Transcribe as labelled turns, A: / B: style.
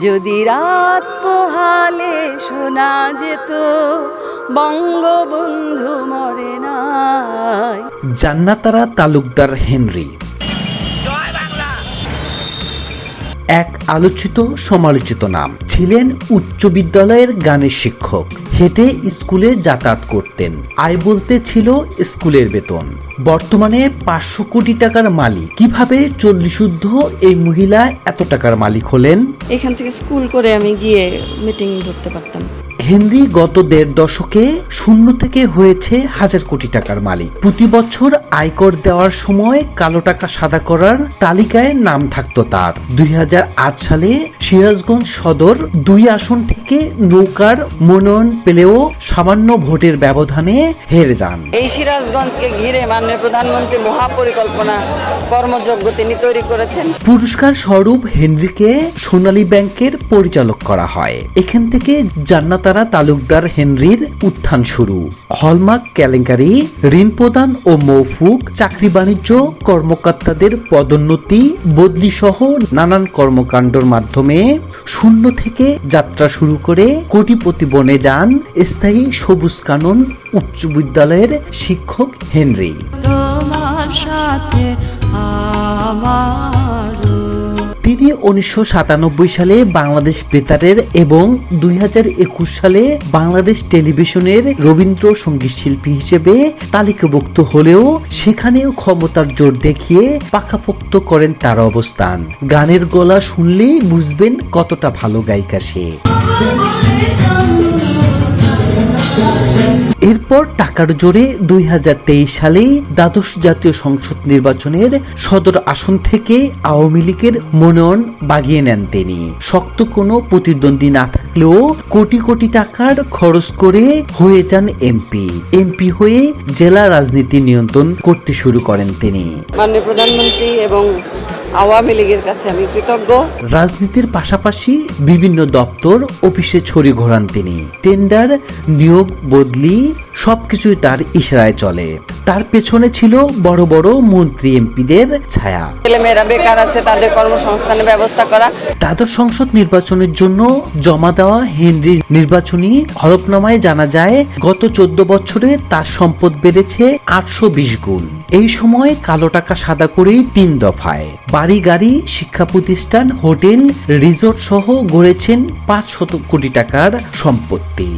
A: যদি রাত পোহালে শোনা যেত বঙ্গবন্ধু মরে নাই।
B: জান্নাতারা তালুকদার হেনরি। এক আলোচিত সমালোচিত নাম। ছিলেন উচ্চ বিদ্যালয়ের গানের শিক্ষক। হেঁটে স্কুলে যাতায়াত করতেন। আয় বলতে ছিল স্কুলের বেতন। বর্তমানে পাঁচশো কোটি টাকার মালিক। কীভাবে চল্লিশুদ্ধ এই মহিলা এত টাকার মালিক হলেন?
A: এখান থেকে স্কুল করে আমি গিয়ে মিটিং ধরতে পারতাম।
B: হেনরি গত দেড় দশকে শূন্য থেকে হয়েছে হাজার কোটি টাকার মালিক। প্রতি বছর আয়কর দেওয়ার সময় কালো টাকা সাদা করার তালিকায় নাম থাকতো তার। দুই হাজার আট সালে সিরাজগঞ্জ সদর দুই আসন থেকে নৌকার মনোনয়ন পেলেও সামান্য ভোটের ব্যবধানে হেরে যান।
A: এই সিরাজগঞ্জকে ঘিরে মাননীয় প্রধানমন্ত্রী মহাপরিকল্পনা কর্মযোগ্য তিনি তৈরি করেছেন।
B: পুরস্কার স্বরূপ হেনরিকে সোনালী ব্যাংকের পরিচালক করা হয়। এখান থেকে জান্নাতারা তালুকদার হেনরির উত্থান শুরু। হলমার্ক কেলেঙ্কারি ঋণ প্রদান ও মৌফুক চাকরি বাণিজ্য কর্মকর্তাদের পদোন্নতি বদলি সহ নানান কর্মকাণ্ডর মাধ্যমে শূন্য থেকে যাত্রা শুরু করে কোটিপতি বনে যান স্থায়ী সবুজ কানন উচ্চ বিদ্যালয়ের শিক্ষক হেনরি।
A: তোমার সাথে আমার
B: তিনি উনিশশো সাতানব্বই সালে বাংলাদেশ বেতারের এবং দুই হাজার একুশ সালে বাংলাদেশ টেলিভিশনের রবীন্দ্র সংগীত শিল্পী হিসেবে তালিকাভুক্ত হলেও সেখানেও ক্ষমতার জোর দেখিয়ে পাকাপোক্ত করেন তার অবস্থান। গানের গলা শুনলেই বুঝবেন কতটা ভালো গায়িকা সে। এরপর টাকার জোরে দুই হাজার তেইশ সালে দ্বাদশ জাতীয় সংসদ নির্বাচনের সদর আসন থেকে আওয়ামী লীগের মনোনয়ন বাগিয়ে নেন তিনি। শক্ত কোনো প্রতিদ্বন্দ্বী না থাকলেও কোটি কোটি টাকার খরচ করে হয়ে যান এমপি। এমপি হয়ে জেলা রাজনীতি নিয়ন্ত্রণ করতে শুরু করেন তিনি।
A: মাননীয় প্রধানমন্ত্রী এবং আওয়ামী লীগের কাছে আমি কৃতজ্ঞ।
B: রাজনীতির পাশাপাশি বিভিন্ন দপ্তর, অফিসে ছড়ি ঘোরান তিনি। টেন্ডার, নিয়োগ, বদলি, সবকিছুই তার ইশরায় চলে। তার পেছনে ছিল বড় বড় মন্ত্রী এমপিদের ছায়া।
A: ছেলেমেয়েরা বেকার আছে তাদের কর্মসংস্থানের ব্যবস্থা করা।
B: দ্বাদশ সংসদ নির্বাচনের জন্য জমা দেওয়া হেনরি নির্বাচনী হলফনামায় জানা যায় গত চোদ্দ বছরে তার সম্পদ বেড়েছে আটশো বিশ গুণ। এই সময় কালো টাকা সাদা করেই তিন দফায়। বাড়ি গাড়ি শিক্ষা প্রতিষ্ঠান হোটেল রিসোর্ট সহ গড়েছেন পাঁচ শত কোটি টাকার সম্পত্তি।